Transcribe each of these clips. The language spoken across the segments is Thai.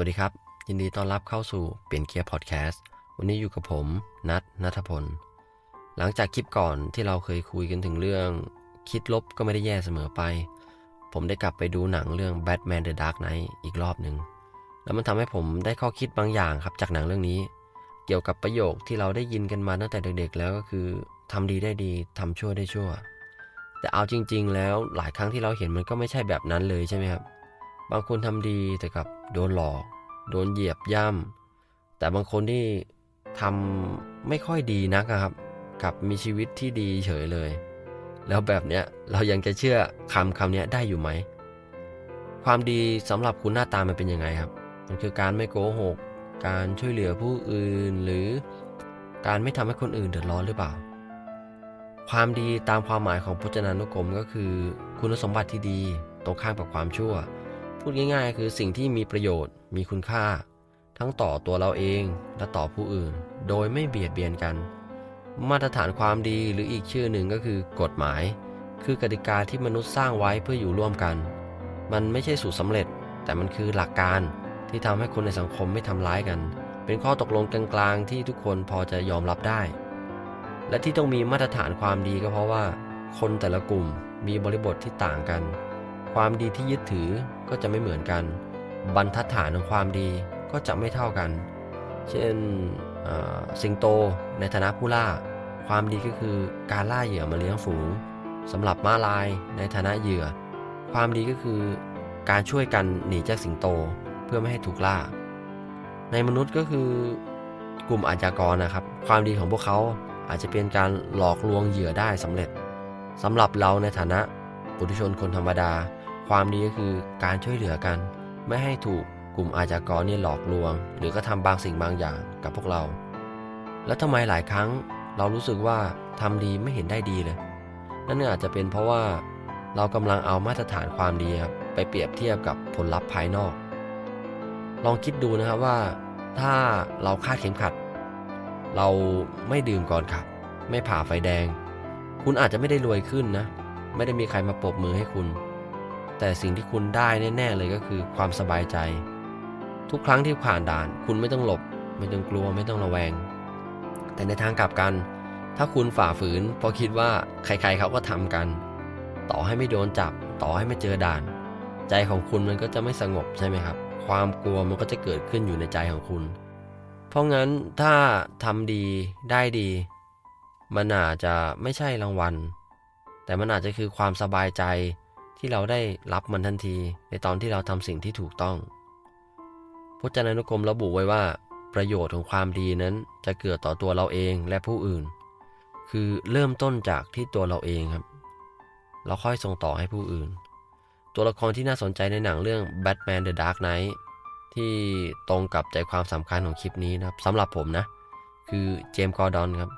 วัสดีครับ ยินดีต้อนรับเข้าสู่เปลี่ยนเกียร์พอดแคสต์วันนี้อยู่กับผมนัทนัทพล หลังจากคลิปก่อนที่เราเคยคุยกันถึงเรื่องคิดลบก็ไม่ได้แย่เสมอไป ผมได้กลับไปดูหนังเรื่อง Batman the Dark Knight อีกรอบหนึ่งแล้วมันทำให้ผมได้ข้อคิดบางอย่างครับจากหนังเรื่องนี้ เกี่ยวกับประโยคที่เราได้ยินกันมาตั้งแต่เด็กๆ แล้วก็คือทำดีได้ดีทำชั่วได้ชั่ว แต่เอาจริง ๆ แล้วหลายครั้งที่เราเห็นมันก็ไม่ใช่แบบนั้นเลยใช่ไหมครับ บางคนทำดีแต่กับโดนหลอก โดนเหยียบย่ำแต่บางคนที่ทำไม่ค่อยดีนักครับกับมีชีวิตที่ดีเฉยเลย แล้วแบบเนี้ยเรายังจะเชื่อคำคำเนี้ยได้อยู่ไหม ความดีสำหรับคุณหน้าตามันเป็นยังไงครับ มันคือการไม่โกหก การช่วยเหลือผู้อื่นหรือ การไม่ทำให้คนอื่นเดือดร้อนหรือเปล่า ความดีตามความหมายของพจนานุกรมก็คือ คุณสมบัติที่ดี ตรงข้ามกับความชั่ว พูดง่ายๆ คือสิ่งที่มีประโยชน์ มีคุณค่า ทั้งต่อตัวเราเองและต่อผู้อื่น โดยไม่เบียดเบียนกัน มาตรฐานความดีหรืออีกชื่อหนึ่งก็คือกฎหมาย คือกติกาที่มนุษย์สร้างไว้เพื่ออยู่ร่วมกัน มันไม่ใช่สูตรสำเร็จ แต่มันคือหลักการที่ทำให้คนในสังคมไม่ทำร้ายกัน เป็นข้อตกลงกลางๆ ที่ทุกคนพอจะยอมรับได้ และที่ต้องมีมาตรฐานความดีก็เพราะว่า คนแต่ละกลุ่มมีบริบทที่ต่างกัน ความดีที่ยึดถือก็จะไม่เหมือนกัน บรรทัดฐานของความดีก็จะไม่เท่ากัน เช่นสิงโตในฐานะผู้ล่า ความดีก็คือการล่าเหยื่อมาเลี้ยงฝูงสำหรับม้าลายในฐานะเหยื่อ ความดีก็คือการช่วยกันหนีจากสิงโตเพื่อไม่ให้ถูกล่า ในมนุษย์ก็คือกลุ่มอาชญากรนะครับ ความดีของพวกเขาอาจจะเป็นการหลอกลวงเหยื่อได้สำเร็จสำหรับเราในฐานะปุถุชนคนธรรมดา ความดีก็คือการช่วยเหลือกัน ไม่ให้ถูกกลุ่มอาชญากรนี่หลอกลวง หรือก็ทำบางสิ่งบางอย่างกับพวกเรา แล้วทำไมหลายครั้งเรารู้สึกว่าทำดีไม่เห็นได้ดีเลย นั่นอาจจะเป็นเพราะว่าเรากำลังเอามาตรฐานความดีครับไปเปรียบเทียบกับผลลัพธ์ภายนอก ลองคิดดูนะครับว่า ถ้าเราคาดเข็มขัด เราไม่ดื่มก่อนขับ ไม่ผ่าไฟแดง คุณอาจจะไม่ได้รวยขึ้นนะ ไม่ได้มีใครมาปรบมือให้คุณ แต่สิ่งที่คุณได้แน่ๆเลยก็คือความสบายใจ ทุกครั้งที่ผ่านด่าน คุณไม่ต้องหลบ ไม่ต้องกลัวไม่ต้องระแวง แต่ในทางกลับกัน ถ้าคุณฝ่าฝืนเพราะคิดว่าใครๆเขาก็ทำกัน ต่อให้ไม่โดนจับ ต่อให้ไม่เจอด่าน ใจของคุณมันก็จะไม่สงบใช่ไหมครับ ความกลัวมันก็จะเกิดขึ้นอยู่ในใจของคุณ เพราะงั้นถ้าทำดีได้ดี มันอาจจะไม่ใช่รางวัล แต่มันอาจจะคือความสบายใจ ที่เราได้รับมันทันที ในตอนที่เราทำสิ่งที่ถูกต้อง พจนานุกรมระบุไว้ว่า ประโยชน์ของความดีนั้นจะเกิดต่อตัวเราเองและผู้อื่น คือเริ่มต้นจากที่ตัวเราเองครับ เราค่อยส่งต่อให้ผู้อื่น ตัวละครที่น่าสนใจในหนังเรื่อง Batman the Dark Knight ที่ตรงกับใจความสำคัญของคลิปนี้นะครับสำหรับผมนะ คือเจมส์กอร์ดอนครับ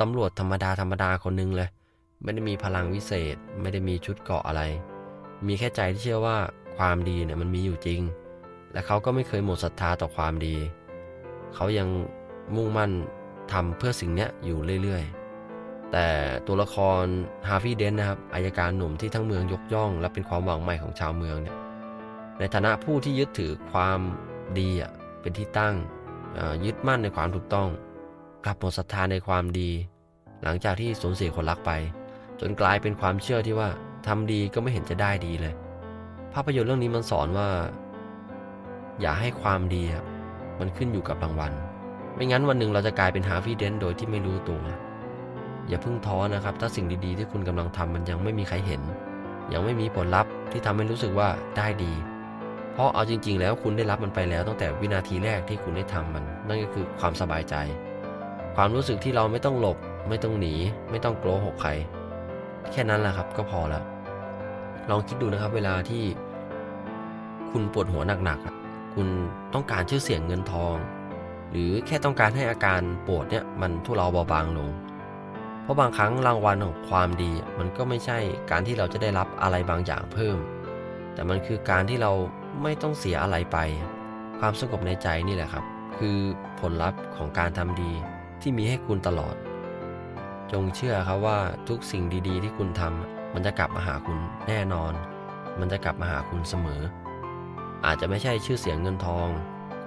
ตำรวจธรรมดาธรรมดาคนหนึงเลย ไม่ได้มีพลังวิเศษ ไม่ได้มีชุดเกราะอะไร มีแค่ใจที่เชื่อว่าความดีเนี่ยมันมีอยู่จริง และเขาก็ไม่เคยหมดศรัทธาต่อความดี เขายังมุ่งมั่นทำเพื่อสิ่งนี้อยู่เรื่อยๆ แต่ตัวละครฮาร์ฟี่เดนนะครับอายการหนุ่มที่ทั้งเมืองยกย่อง และเป็นความหวังใหม่ของชาวเมืองเนี่ยในฐานะผู้ที่ยึดถือความดีอะเป็นที่ตั้งยึดมั่นในความถูกต้อง กลับหมดศรัทธาในความดี หลังจากที่สูญเสียคนรักไป จนกลายเป็นความเชื่อที่ว่า ทำดีก็ไม่เห็นจะได้ดีเลย ภาพยนตร์เรื่องนี้มันสอนว่า อย่าให้ความดีมันขึ้นอยู่กับรางวัล ไม่งั้นวันหนึ่งเราจะกลายเป็นฮาฟีเดนโดยที่ไม่รู้ตัว อย่าเพิ่งท้อนะครับ ถ้าสิ่งดีๆที่คุณกำลังทำมันยังไม่มีใครเห็น ยังไม่มีผลลัพธ์ที่ทำให้รู้สึกว่าได้ดี เพราะเอาจริง ๆ แล้วคุณได้รับมันไปแล้วตั้งแต่วินาทีแรกที่คุณได้ทำมัน นั่นก็คือความสบายใจ ความรู้สึกที่เราไม่ต้องหลบ ไม่ต้องหนี ไม่ต้องโกลหกใครแค่นั้นแหละครับก็พอแล้ว ลองคิดดูนะครับ เวลาที่คุณปวดหัวหนักๆคุณต้องการชื่อเสียงเงินทอง หรือแค่ต้องการให้อาการปวดเนี่ยมันทุเลาเบาบางลง เพราะบางครั้งรางวัลของความดี มันก็ไม่ใช่การที่เราจะได้รับอะไรบางอย่างเพิ่ม แต่มันคือการที่เราไม่ต้องเสียอะไรไป ความสงบในใจนี่แหละครับ คือผลลัพธ์ของการทำดีที่มีให้คุณตลอด จงเชื่อครับว่าทุกสิ่งดี ๆ ที่คุณทำ มันจะกลับมาหาคุณแน่นอน มันจะกลับมาหาคุณเสมอ อาจจะไม่ใช่ชื่อเสียงเงินทอง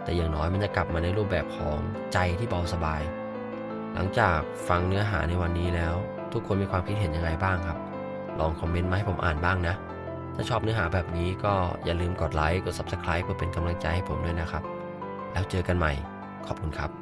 แต่อย่างน้อยมันจะกลับมาในรูปแบบของใจที่เบาสบาย หลังจากฟังเนื้อหาในวันนี้แล้ว ทุกคนมีความคิดเห็นยังไงบ้างครับ ลองคอมเมนต์มาให้ผมอ่านบ้างนะ ถ้าชอบเนื้อหาแบบนี้ก็อย่าลืมกดไลค์ กด Subscribe เพื่อเป็นกำลังใจให้ผมด้วยนะครับ แล้วเจอกันใหม่ ขอบคุณครับ